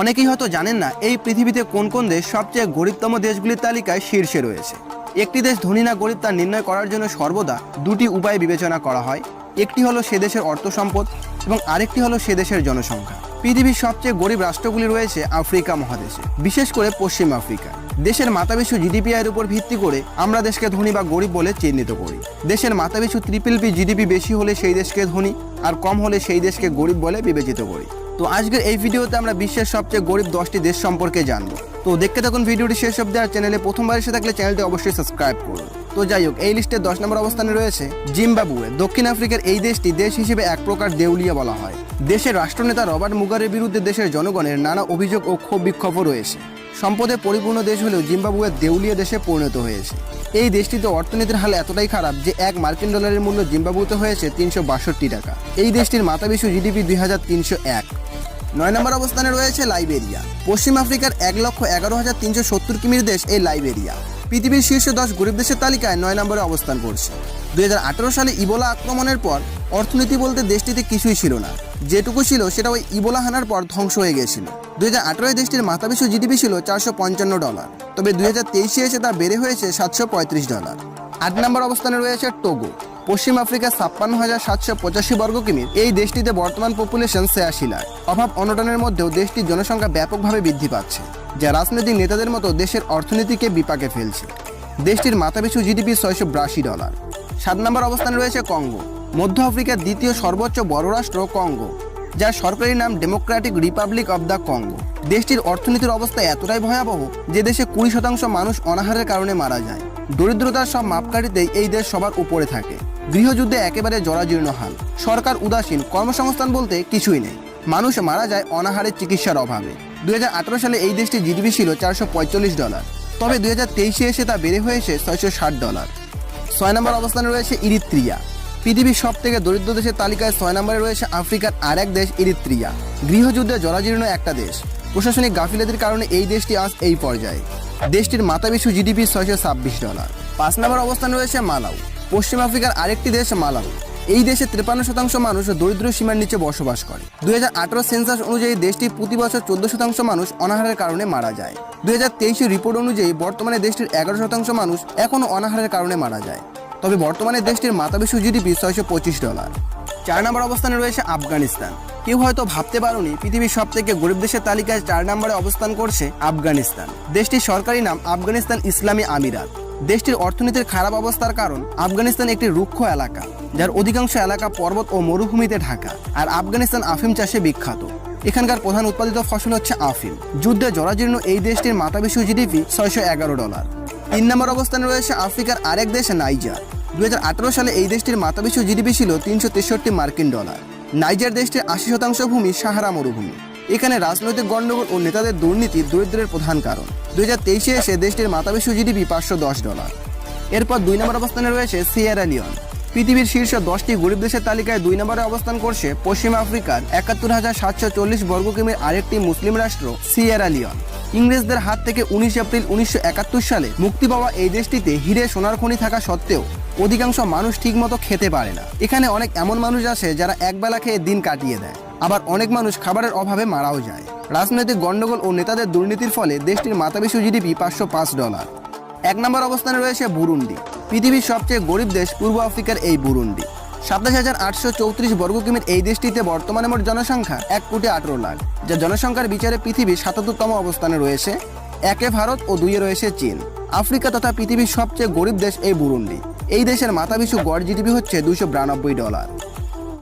অনেকেই হয়তো জানেন না এই পৃথিবীতে কোন কোন দেশ সবচেয়ে গরিবতম দেশগুলির তালিকায় শীর্ষে রয়েছে। একটি দেশ ধনী না গরিব তা নির্ণয় করার জন্য সর্বদা দুটি উপায় বিবেচনা করা হয়। একটি হলো সে দেশের অর্থ সম্পদ এবং আরেকটি হলো সে দেশের জনসংখ্যা। পৃথিবীর সবচেয়ে গরিব রাষ্ট্রগুলি রয়েছে আফ্রিকা মহাদেশে, বিশেষ করে পশ্চিম আফ্রিকা। দেশের মাথাপিছু জিডিপি এর উপর ভিত্তি করে আমরা দেশকে ধনী বা গরিব বলে চিহ্নিত করি। দেশের মাথাপিছু ট্রিপল পি জিডিপি বেশি হলে সেই দেশকে ধনী আর কম হলে সেই দেশকে গরিব বলে বিবেচিত করি। তো আজকের এই ভিডিওতে আমরা বিশ্বের সবচেয়ে গরিব দশটি দেশ সম্পর্কে জানব। তো দেখতে থাকুন ভিডিওটি শেষ অব্দি আর চ্যানেলে প্রথমবার এসে থাকলে চ্যানেলটি অবশ্যই সাবস্ক্রাইব করুন। তো যাই হোক, এই লিস্টে দশ নম্বর অবস্থানে রয়েছে জিম্বাবুয়ে। দক্ষিণ আফ্রিকার এই দেশটি দেশ হিসেবে এক প্রকার দেউলিয়া বলা হয়। দেশের রাষ্ট্রনেতা রবার্ট মুগারের বিরুদ্ধে দেশের জনগণের নানা অভিযোগ ও ক্ষোভ বিক্ষোভও রয়েছে। সম্পদে পরিপূর্ণ দেশ হলেও জিম্বাবুয়ে দেউলিয়া দেশে পরিণত হয়েছে। এই দেশটিতে অর্থনীতির হাল এতটাই খারাপ যে এক মার্কিন ডলারের মূল্য জিম্বাবুতে হয়েছে তিনশো বাষট্টি টাকা। এই দেশটির মাথাপিছু জিডিপি দুই হাজার তিনশো এক। নয় নম্বর অবস্থানে রয়েছে লাইবেরিয়া। পশ্চিম আফ্রিকার এক লক্ষ এগারো হাজার তিনশো সত্তর কিমির দেশ এই লাইবেরিয়া। পৃথিবীর শীর্ষ দশ গরিব দেশের তালিকায় নয় নম্বরে অবস্থান করছে। দুই হাজার আঠারো সালে ইবোলা আক্রমণের পর অর্থনীতি বলতে দেশটিতে কিছুই ছিল না। যেটুকু ছিল সেটা ওই ইবোলা হানার পর ধ্বংস হয়ে গিয়েছিল। দুই হাজার আঠারোয় দেশটির মাথাপিছু জিডিপি ছিল চারশো পঞ্চান্ন ডলার, তবে দুই হাজার তেইশে এসে তা বেড়ে হয়েছে সাতশো পঁয়ত্রিশ ডলার। আট নম্বর অবস্থানে রয়েছে টোগো, পশ্চিম আফ্রিকার ছাপ্পান্ন হাজার সাতশো পঁচাশি বর্গ কিমির এই দেশটিতে বর্তমান পপুলেশন ছিয়াশি লাখ। অভাব অনটনের মধ্যেও দেশটির জনসংখ্যা ব্যাপকভাবে বৃদ্ধি পাচ্ছে। যা রাজনৈতিক নেতাদের মতো দেশের অর্থনীতিকে বিপাকে ফেলছে। দেশটির মাথাপিছু জিডিপি ছয়শো বিরাশি ডলার। সাত নম্বর অবস্থানে রয়েছে কঙ্গো। মধ্য আফ্রিকার দ্বিতীয় সর্বোচ্চ বড় রাষ্ট্র কঙ্গো, যার সরকারি নাম democratic republic of the Congo দেশটির অর্থনীতির অবস্থা এতটাই ভয়াবহ যে দেশে কুড়ি শতাংশ মানুষ অনাহারের কারণে মারা যায়। দরিদ্রতার সব মাপকাঠিতেই এই দেশ সবার উপরে থাকে। গৃহযুদ্ধে একেবারে জরাজীর্ণ হাল। সরকার উদাসীন, কর্মসংস্থান বলতে কিছুই নেই। মানুষ মারা যায় অনাহারের চিকিৎসার অভাবে। দুই হাজার আঠেরো সালে এই দেশটির জিডিপি ছিল চারশো পঁয়তাল্লিশ ডলার। তবে দুই এসে তা বেড়ে হয়েছে ছয়শো ষাট ডলার। ছয় নম্বর অবস্থানে রয়েছে ইরিত্রিয়া। পৃথিবীর সব থেকে দরিদ্র দেশের তালিকায় ছয় নম্বরে রয়েছে আফ্রিকার আর এক দেশ ইরিত্রিয়া। গৃহযুদ্ধে জরাজীর্ণ একটা দেশ। প্রশাসনিক গাফিলতির কারণে এই দেশটি আজ এই পর্যায়ে। দেশটির মাথাপিছু জিডিপি ছয়শো ছাব্বিশ ডলার। পাঁচ নম্বর অবস্থানে রয়েছে মালাউ। পশ্চিম আফ্রিকার আরেকটি দেশ মালাউ এই দেশে তিপ্পান্ন শতাংশ মানুষ দরিদ্র সীমার নিচে বসবাস করে। দুই হাজার আঠারো সেন্সাস অনুযায়ী দেশটি প্রতি বছর চোদ্দ শতাংশ মানুষ অনাহারের কারণে মারা যায়। দুই রিপোর্ট অনুযায়ী বর্তমানে দেশটির এগারো শতাংশ মানুষ এখনও অনাহারের কারণে মারা যায়। তবে বর্তমানে দেশটির মাথাপিছু জিডিপি ছয়শো পঁচিশ ডলার। চার নম্বর অবস্থানে রয়েছে আফগানিস্তান। কেউ হয়তো ভাবতে পারোনি, পৃথিবীর সব থেকে গরিব দেশের তালিকায় চার নম্বরে অবস্থান করছে আফগানিস্তান। দেশটির সরকারি নাম আফগানিস্তান ইসলামী আমিরাত। দেশটির অর্থনীতির খারাপ অবস্থার কারণ আফগানিস্তান একটি রুক্ষ এলাকা, যার অধিকাংশ এলাকা পর্বত ও মরুভূমিতে ঢাকা। আর আফগানিস্তান আফিম চাষে বিখ্যাত। এখানকার প্রধান উৎপাদিত ফসল হচ্ছে আফিম। যুদ্ধে জরাজীর্ণ এই দেশটির মাথাপিছু জিডিপি ছয়শো এগারো ডলার। তিন নম্বর অবস্থানে রয়েছে আফ্রিকার আরেক দেশ নাইজার। দু হাজার আঠারো সালে এই দেশটির মাথাপিছু জিডিপি ছিল তিনশো তেষট্টি মার্কিন ডলার। নাইজার দেশটির আশি শতাংশ ভূমি সাহারা মরুভূমি। এখানে রাজনৈতিক গণ্ডগোল ও নেতাদের দুর্নীতি দরিদ্রের প্রধান কারণ। দুই হাজার তেইশে এসে দেশটির মাথাপিছু জিডিপি পাঁচশো দশ ডলার। এরপর দুই নম্বর অবস্থানে রয়েছে সিয়েরা লিওন। পৃথিবীর শীর্ষ দশটি গরিব দেশের তালিকায় দুই নম্বরে অবস্থান করছে পশ্চিম আফ্রিকার একাত্তর হাজার সাতশো চল্লিশ বর্গ কিমির আরেকটি মুসলিম রাষ্ট্র, সিয়েরা লিওন। ইংরেজদের হাত থেকে উনিশ এপ্রিল উনিশশো একাত্তর সালে মুক্তি পাওয়া এই দেশটিতে হিরে সোনার খনি থাকা সত্ত্বেও অধিকাংশ মানুষ ঠিকমতো খেতে পারে না। এখানে অনেক এমন মানুষ আছে যারা একবেলা খেয়ে দিন কাটিয়ে দেয়। আবার অনেক মানুষ খাবারের অভাবে মারাও যায়। রাজনৈতিক গণ্ডগোল ও নেতাদের দুর্নীতির ফলে দেশটির মাথাপিছু জিডিপি পাঁচশো পাঁচ ডলার। এক নম্বর অবস্থানে রয়েছে বুরুন্ডি। পৃথিবীর সবচেয়ে গরিব দেশ পূর্ব আফ্রিকার এই বুরুন্ডি। সাতাশ হাজার আটশো চৌত্রিশ বর্গ কিমির এই দেশটিতে বর্তমানে মোট জনসংখ্যা এক কোটি আঠেরো লাখ, যা জনসংখ্যার বিচারে পৃথিবীর সাতাত্তরতম অবস্থানে রয়েছে। একে ভারত ও দুইয়ে রয়েছে চীন। আফ্রিকা তথা পৃথিবীর সবচেয়ে গরিব দেশ এই বুরুন্ডি। এই দেশের মাথাপিছু গড় জিডিপি হচ্ছে দুশো বিরানব্বই ডলার।